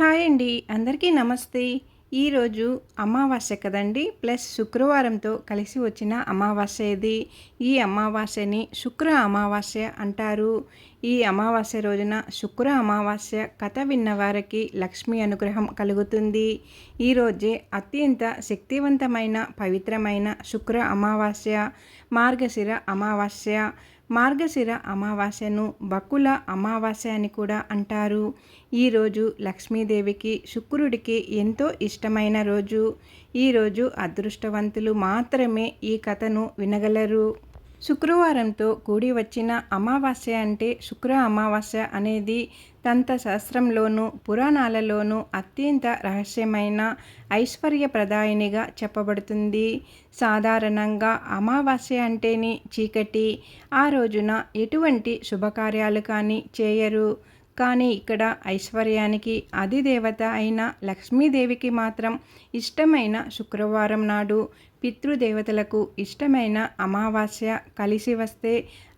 Hi అండి. అందరికీ నమస్తే. ఈరోజు అమావాస్య కదండి. ప్లస్ శుక్రవారంతో కలిసి వచ్చిన అమావాస్య ఇది ఈ అమావాస్యని శుక్ర అమావాస్య అంటారు. ఈ అమావాస్య రోజున శుక్ర అమావాస్య కథ విన్నవారికి లక్ష్మి అనుగ్రహం కలుగుతుంది. ఈరోజే అత్యంత శక్తివంతమైన పవిత్రమైన శుక్ర అమావాస్య మార్గశిర అమావాస్య మార్గశిర అమావాస్యను బకుల అమావాస్య అని కూడా అంటారు. ఈరోజు లక్ష్మీదేవికి శుక్రుడికి ఎంతో ఇష్టమైన రోజు. ఈరోజు అదృష్టవంతులు మాత్రమే ఈ కథను వినగలరు. శుక్రవారంతో కూడి వచ్చిన అమావాస్య అంటే శుక్ర అమావాస్య అనేది దంతశాస్త్రంలోనూ పురాణాలలోనూ అత్యంత రహస్యమైన ఐశ్వర్యప్రదాయినిగా చెప్పబడుతుంది. సాధారణంగా అమావాస్య అంటేనే చీకటి. ఆ రోజున ఎటువంటి శుభకార్యాలు కానీ చేయరు. కానీ ఇక్కడ ఐశ్వర్యానికి అధిదేవత అయిన లక్ష్మీదేవికి మాత్రం ఇష్టమైన శుక్రవారం నాడు పితృదేవతలకు ఇష్టమైన అమావాస్య కలిసి వస్తే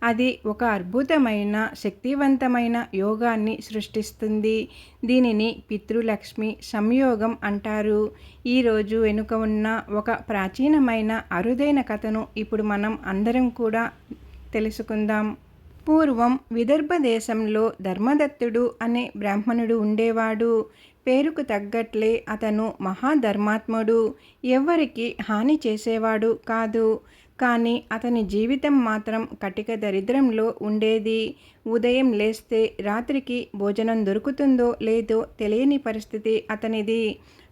అది ఒక అద్భుతమైన శక్తివంతమైన యోగాన్ని సృష్టిస్తుంది. దీనిని పితృలక్ష్మి సంయోగం అంటారు. ఈరోజు వెనుక ఉన్న ఒక ప్రాచీనమైన అరుదైన కథను ఇప్పుడు మనం అందరం కూడా తెలుసుకుందాం. పూర్వం విదర్భ దేశంలో ధర్మదత్తుడు అనే బ్రాహ్మణుడు ఉండేవాడు. పేరుకు తగ్గట్లే అతను మహాధర్మాత్ముడు. ఎవ్వరికి హాని చేసేవాడు కాదు. కానీ అతని జీవితం మాత్రం కటిక దరిద్రంలో ఉండేది. ఉదయం లేస్తే రాత్రికి భోజనం దొరుకుతుందో లేదో తెలియని పరిస్థితి అతనిది.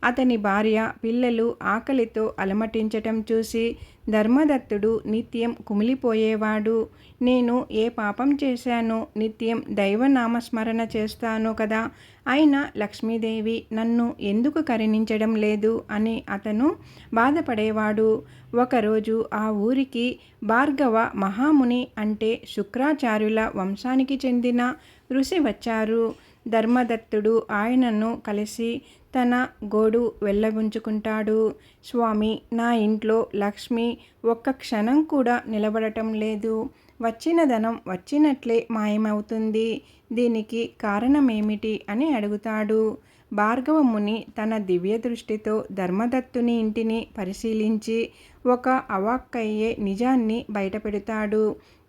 అతని భార్య పిల్లలు ఆకలితో అలమటించటం చూసి ధర్మదత్తుడు నిత్యం కుమిలిపోయేవాడు. నేను ఏ పాపం చేశానో నిత్యం దైవనామస్మరణ చేస్తాను కదా? అయినా లక్ష్మీదేవి నన్ను ఎందుకు కరుణించడం లేదు అని అతను బాధపడేవాడు. ఒకరోజు ఆ ఊరికి భార్గవ మహాముని అంటే శుక్రాచార్యుల వంశానికి చెందిన ఋషి వచ్చారు. ధర్మదత్తుడు ఆయనను కలిసి తన గోడు వెళ్ళగుంచుకుంటాడు. స్వామి నా ఇంట్లో లక్ష్మి ఒక్క క్షణం కూడా నిలబడటం లేదు. వచ్చిన ధనం వచ్చినట్లే మాయమవుతుంది. దీనికి కారణమేమిటి అని అడుగుతాడు. భార్గవముని తన దివ్య దృష్టితో ధర్మదత్తుని ఇంటిని పరిశీలించి ఒక అవాక్కయ్యే నిజాన్ని బయటపెడతాడు.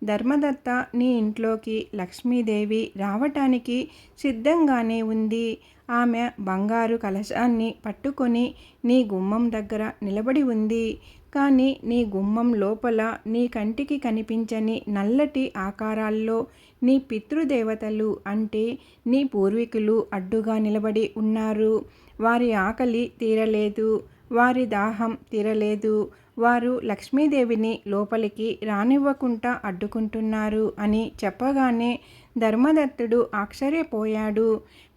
ధర్మదత్త నీ ఇంట్లోకి లక్ష్మీదేవి రావటానికి సిద్ధంగానే ఉంది. ఆమె బంగారు కలశాన్ని పట్టుకొని నీ గుమ్మం దగ్గర నిలబడి ఉంది. కానీ నీ గుమ్మం లోపల నీ కంటికి కనిపించని నల్లటి ఆకారాల్లో నీ పితృదేవతలు అంటే నీ పూర్వీకులు అడ్డుగా నిలబడి ఉన్నారు. వారి ఆకలి తీరలేదు వారి దాహం తీరలేదు వారు లక్ష్మీదేవిని లోపలికి రానివ్వకుండా అడ్డుకుంటున్నారు అని చెప్పగానే ధర్మదత్తుడు ఆశ్చర్యపోయాడు.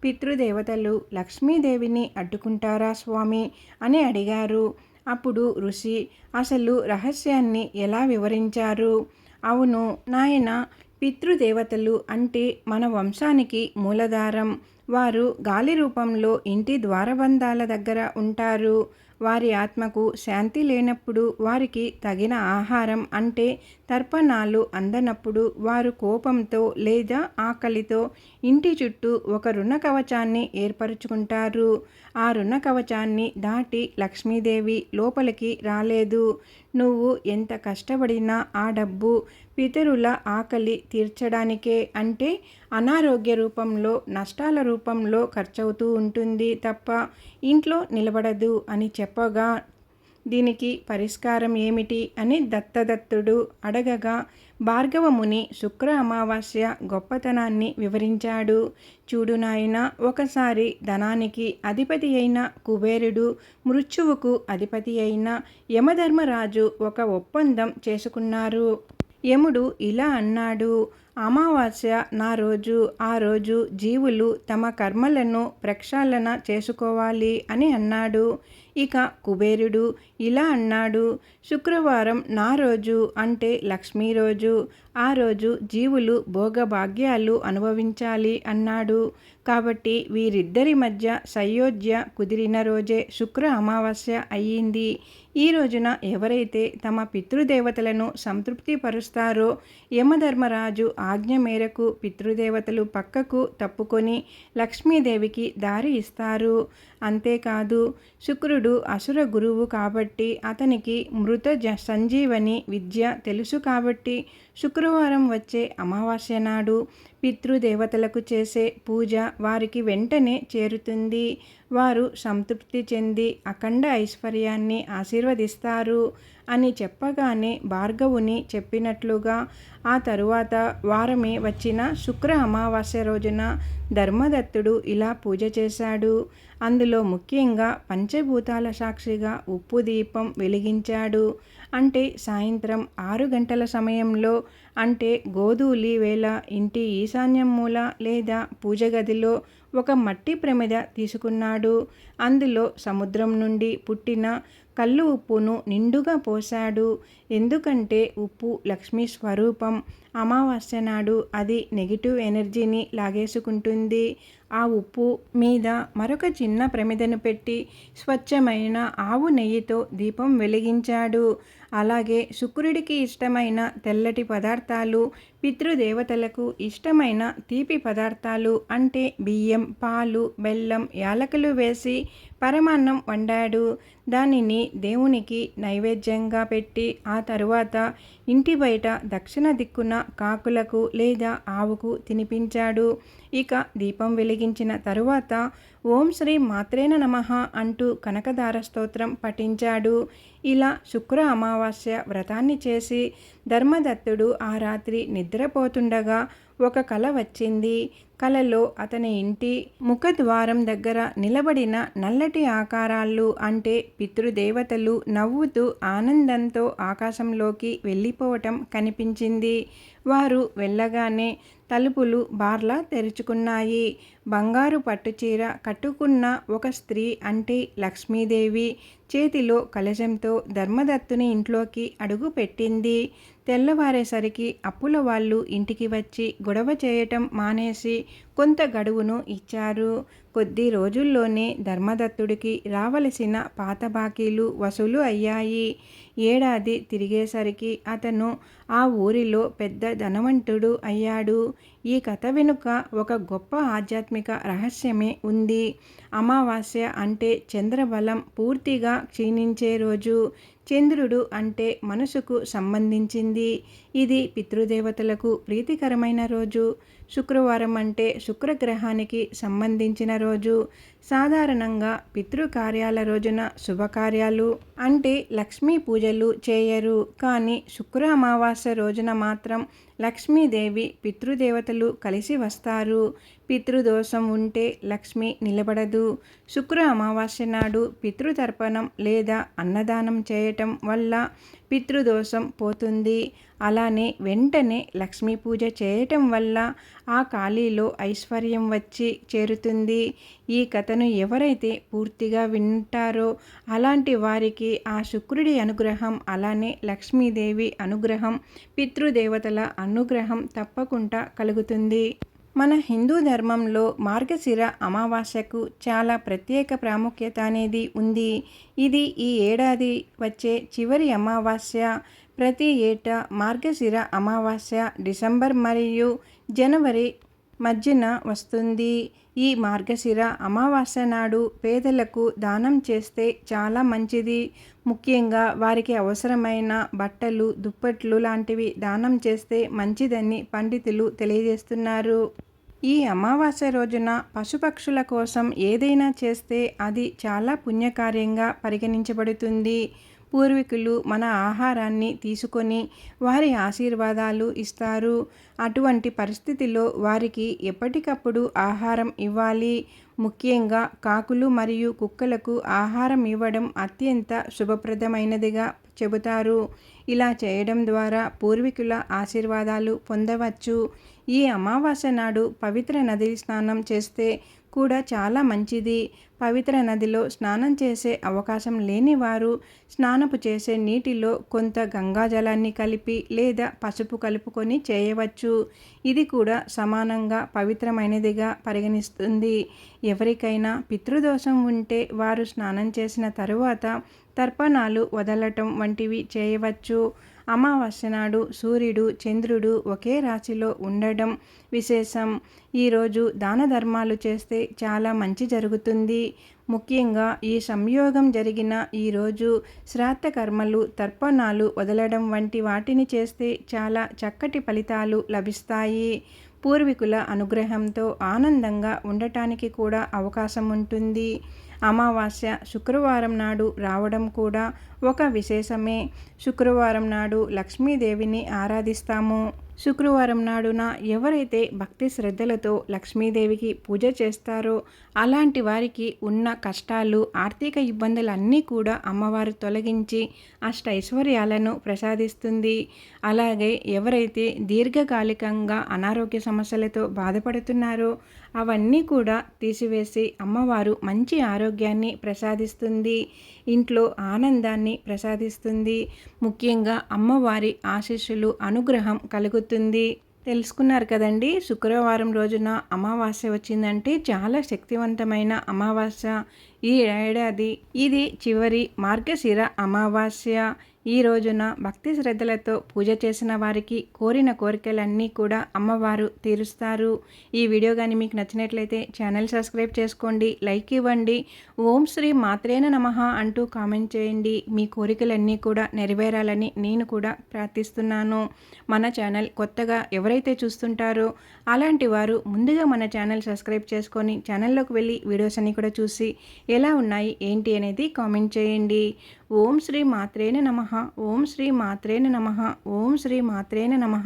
పితృదేవతలు లక్ష్మీదేవిని అడ్డుకుంటారా స్వామి? అని అడిగారు. అప్పుడు ఋషి అసలు రహస్యాన్ని ఎలా వివరించారు? అవును నాయన పితృదేవతలు అంటే మన వంశానికి మూలధారం. వారు గాలి రూపంలో ఇంటి ద్వారబంధాల దగ్గర ఉంటారు. వారి ఆత్మకు శాంతి లేనప్పుడు వారికి తగిన ఆహారం అంటే తర్పణాలు అందనప్పుడు వారు కోపంతో లేదా ఆకలితో ఇంటి చుట్టూ ఒక రుణ కవచాన్ని ఏర్పరచుకుంటారు. ఆ రుణ కవచాన్ని దాటి లక్ష్మీదేవి లోపలికి రాలేదు. నువ్వు ఎంత కష్టపడినా ఆ డబ్బు పితరుల ఆకలి తీర్చడానికే అంటే అనారోగ్య రూపంలో నష్టాల రూపంలో ఖర్చవుతూ ఉంటుంది తప్ప ఇంట్లో నిలబడదు అని చెప్పగా దీనికి పరిష్కారం ఏమిటి? అని దత్తదత్తుడు అడగగా భార్గవముని శుక్ర అమావాస్య గొప్పతనాన్ని వివరించాడు. చూడు నాయన ఒకసారి ధనానికి అధిపతి అయిన కుబేరుడు మృత్యువుకు అధిపతి అయిన యమధర్మరాజు ఒక ఒప్పందం చేసుకున్నారు. యముడు ఇలా అన్నాడు అమావాస్య నా రోజు ఆ రోజు జీవులు తమ కర్మలను ప్రక్షాళన చేసుకోవాలి అని అన్నాడు. ఇక కుబేరుడు ఇలా అన్నాడు. శుక్రవారం నా రోజు అంటే లక్ష్మీ రోజు. ఆ రోజు జీవులు భోగభాగ్యాలు అనుభవించాలి అన్నాడు. కాబట్టి వీరిద్దరి మధ్య సయోధ్య కుదిరిన రోజే శుక్ర అమావాస్య అయ్యింది. ఈ రోజున ఎవరైతే తమ పితృదేవతలను సంతృప్తిపరుస్తారో యమధర్మరాజు ఆజ్ఞ మేరకు పితృదేవతలు పక్కకు తప్పుకొని లక్ష్మీదేవికి దారి ఇస్తారు. అంతేకాదు శుక్రుడు అసుర గురువు కాబట్టి అతనికి మృత సంజీవని విద్య తెలుసు కాబట్టి శుక్రవారం వచ్చే అమావాస్య నాడు పితృదేవతలకు చేసే పూజ వారికి వెంటనే చేరుతుంది. వారు సంతృప్తి చెంది అఖండ ఐశ్వర్యాన్ని ఆశీర్వదిస్తారు అని చెప్పగానే భార్గవుని చెప్పినట్లుగా ఆ తరువాత వారమే వచ్చిన శుక్ర అమావాస్య రోజున ధర్మదత్తుడు ఇలా పూజ చేశాడు. అందులో ముఖ్యంగా పంచభూతాల సాక్షిగా ఉప్పు దీపం వెలిగించాడు. అంటే సాయంత్రం ఆరు గంటల సమయంలో అంటే గోధూలి వేళ ఇంటి ఈశాన్యం మూల లేదా పూజ గదిలో ఒక మట్టి ప్రమిద తీసుకున్నాడు. అందులో సముద్రం నుండి పుట్టిన కళ్ళు ఉప్పును నిండుగా పోశాడు. ఎందుకంటే ఉప్పు లక్ష్మీ స్వరూపం. అమావాస్య నాడు అది నెగిటివ్ ఎనర్జీని లాగేసుకుంటుంది. ఆ ఉప్పు మీద మరొక చిన్న ప్రమిదను పెట్టి స్వచ్ఛమైన ఆవు నెయ్యితో దీపం వెలిగించాడు. అలాగే శుక్రుడికి ఇష్టమైన తెల్లటి పదార్థాలు పితృదేవతలకు ఇష్టమైన తీపి పదార్థాలు అంటే బియ్యం పాలు బెల్లం యాలకులు వేసి పరమాన్నం వండాడు. దానిని దేవునికి నైవేద్యంగా పెట్టి ఆ తరువాత ఇంటి బయట దక్షిణ దిక్కున కాకులకు లేదా ఆవుకు తినిపించాడు. ఇక దీపం వెలిగించిన తరువాత ఓం శ్రీ మాత్రేన నమ అంటూ కనకదార స్తోత్రం పఠించాడు. ఇలా శుక్ర అమావాస్య వ్రతాన్ని చేసి ధర్మదత్తుడు ఆ రాత్రి నిద్రపోతుండగా ఒక కల వచ్చింది. కలలో అతని ఇంటి ముఖద్వారం దగ్గర నిలబడిన నల్లటి ఆకారాలు అంటే పితృదేవతలు నవ్వుతూ ఆనందంతో ఆకాశంలోకి వెళ్ళిపోవటం కనిపించింది. వారు వెళ్ళగానే తలుపులు బార్లా తెరుచుకున్నాయి. బంగారు పట్టుచీర కట్టుకున్న ఒక స్త్రీ అంటే లక్ష్మీదేవి చేతిలో కలశంతో ధర్మదత్తుని ఇంట్లోకి అడుగు పెట్టింది తెల్లవారేసరికి అప్పుల వాళ్ళు ఇంటికి వచ్చి గొడవ చేయటం మానేసి కొంత గడువును ఇచ్చారు. కొద్ది రోజుల్లోనే ధర్మదత్తుడికి రావలసిన పాత బాకీలు వసూలు అయ్యాయి. ఏడాది తిరిగేసరికి అతను ఆ ఊరిలో పెద్ద ధనవంతుడు అయ్యాడు. ఈ కథ వెనుక ఒక గొప్ప ఆధ్యాత్మిక రహస్యమే ఉంది. అమావాస్య అంటే చంద్రబలం పూర్తిగా క్షీణించే రోజు. చంద్రుడు అంటే మనసుకు సంబంధించింది. ఇది పితృదేవతలకు ప్రీతికరమైన రోజు. శుక్రవారం అంటే శుక్రగ్రహానికి సంబంధించిన రోజు. సాధారణంగా పితృకార్యాల రోజున శుభకార్యాలు అంటే లక్ష్మీ పూజలు చేయరు. కానీ శుక్ర అమావాస్య రోజున మాత్రం లక్ష్మీదేవి పితృదేవతలు కలిసి వస్తారు. పితృదోషం ఉంటే లక్ష్మి నిలబడదు. శుక్ర అమావాస్య నాడు పితృతర్పణం లేదా అన్నదానం చేయటం వల్ల పితృదోషం పోతుంది. అలానే వెంటనే లక్ష్మీ పూజ చేయటం వల్ల ఆ ఖాళీలో ఐశ్వర్యం వచ్చి చేరుతుంది. ఈ కథను ఎవరైతే పూర్తిగా వింటారో అలాంటి వారికి ఆ శుక్రుడి అనుగ్రహం అలానే లక్ష్మీదేవి అనుగ్రహం పితృదేవతల అనుగ్రహం తప్పకుండా కలుగుతుంది. మన హిందూ ధర్మంలో మార్గశిర అమావాస్యకు చాలా ప్రత్యేక ప్రాముఖ్యత అనేది ఉంది. ఇది ఈ ఏడాది వచ్చే చివరి అమావాస్య. ప్రతి ఏటా మార్గశిర అమావాస్య డిసెంబర్ మరియు జనవరి మధ్యన వస్తుంది. ఈ మార్గశిర అమావాస్య నాడు పేదలకు దానం చేస్తే చాలా మంచిది. ముఖ్యంగా వారికి అవసరమైన బట్టలు దుప్పట్లు లాంటివి దానం చేస్తే మంచిదని పండితులు తెలియజేస్తున్నారు. ఈ అమావాస్య రోజున పశుపక్షుల కోసం ఏదైనా చేస్తే అది చాలా పుణ్యకార్యంగా పరిగణించబడుతుంది. పూర్వీకులు మన ఆహారాన్ని తీసుకొని వారి ఆశీర్వాదాలు ఇస్తారు. అటువంటి పరిస్థితిలో వారికి ఎప్పటికప్పుడు ఆహారం ఇవ్వాలి. ముఖ్యంగా కాకులు మరియు కుక్కలకు ఆహారం ఇవ్వడం అత్యంత శుభప్రదమైనదిగా చెబుతారు. ఇలా చేయడం ద్వారా పూర్వీకుల ఆశీర్వాదాలు పొందవచ్చు. ఈ అమావాస్య నాడు పవిత్ర నది స్నానం చేస్తే కూడా చాలా మంచిది. పవిత్ర నదిలో స్నానం చేసే అవకాశం లేని వారు స్నానపు చేసే నీటిలో కొంత గంగాజలాన్ని కలిపి లేదా పసుపు కలుపుకొని చేయవచ్చు. ఇది కూడా సమానంగా పవిత్రమైనదిగా పరిగణిస్తుంది. ఎవరికైనా పితృదోషం ఉంటే వారు స్నానం చేసిన తరువాత తర్పణాలు వదలటం వంటివి చేయవచ్చు. అమావాస్య నాడు సూర్యుడు చంద్రుడు ఒకే రాశిలో ఉండడం విశేషం. ఈరోజు దాన ధర్మాలు చేస్తే చాలా మంచి జరుగుతుంది. ముఖ్యంగా ఈ సంయోగం జరిగిన ఈరోజు శ్రాద్ధ కర్మలు తర్పణాలు వదలడం వంటి వాటిని చేస్తే చాలా చక్కటి ఫలితాలు లభిస్తాయి. పూర్వీకుల అనుగ్రహంతో ఆనందంగా ఉండటానికి కూడా అవకాశం ఉంటుంది. అమావాస్య శుక్రవారం నాడు రావడం కూడా ఒక విశేషమే. శుక్రవారం నాడు లక్ష్మీదేవిని ఆరాధిస్తాము. శుక్రవారం నాడున ఎవరైతే భక్తి శ్రద్ధలతో లక్ష్మీదేవికి పూజ చేస్తారో అలాంటి వారికి ఉన్న కష్టాలు ఆర్థిక ఇబ్బందులన్నీ కూడా అమ్మవారు తొలగించి అష్టైశ్వర్యాలను ప్రసాదిస్తుంది. అలాగే ఎవరైతే దీర్ఘకాలికంగా అనారోగ్య సమస్యలతో బాధపడుతున్నారో అవన్నీ కూడా తీసివేసి అమ్మవారు మంచి ఆరోగ్యాన్ని ప్రసాదిస్తుంది. ఇంట్లో ఆనందాన్ని ప్రసాదిస్తుంది. ముఖ్యంగా అమ్మవారి ఆశీస్సులు అనుగ్రహం కలుగుతుంది. తెలుసుకున్నారు కదండి శుక్రవారం రోజున అమావాస్య వచ్చిందంటే చాలా శక్తివంతమైన అమావాస్య. ఈ ఏడాది ఇది చివరి మార్గశిర అమావాస్య. ఈ రోజున భక్తి శ్రద్ధలతో పూజ చేసిన వారికి కోరిన కోరికలన్నీ కూడా అమ్మవారు తీరుస్తారు. ఈ వీడియో కానీ మీకు నచ్చినట్లయితే ఛానల్ సబ్స్క్రైబ్ చేసుకోండి లైక్ ఇవ్వండి ఓం శ్రీ మాత్రేన నమ అంటూ కామెంట్ చేయండి. మీ కోరికలన్నీ కూడా నెరవేరాలని నేను కూడా ప్రార్థిస్తున్నాను. మన ఛానల్ కొత్తగా ఎవరైతే చూస్తుంటారో అలాంటి వారు ముందుగా మన ఛానల్ సబ్స్క్రైబ్ చేసుకొని ఛానల్లోకి వెళ్ళి వీడియోస్ అన్నీ కూడా చూసి ఎలా ఉన్నాయి ఏంటి అనేది కామెంట్ చేయండి. ఓం శ్రీ మాత్రేన నమ. ఓం శ్రీ మాత్రేన నమ. ఓం శ్రీ మాత్రేన నమ.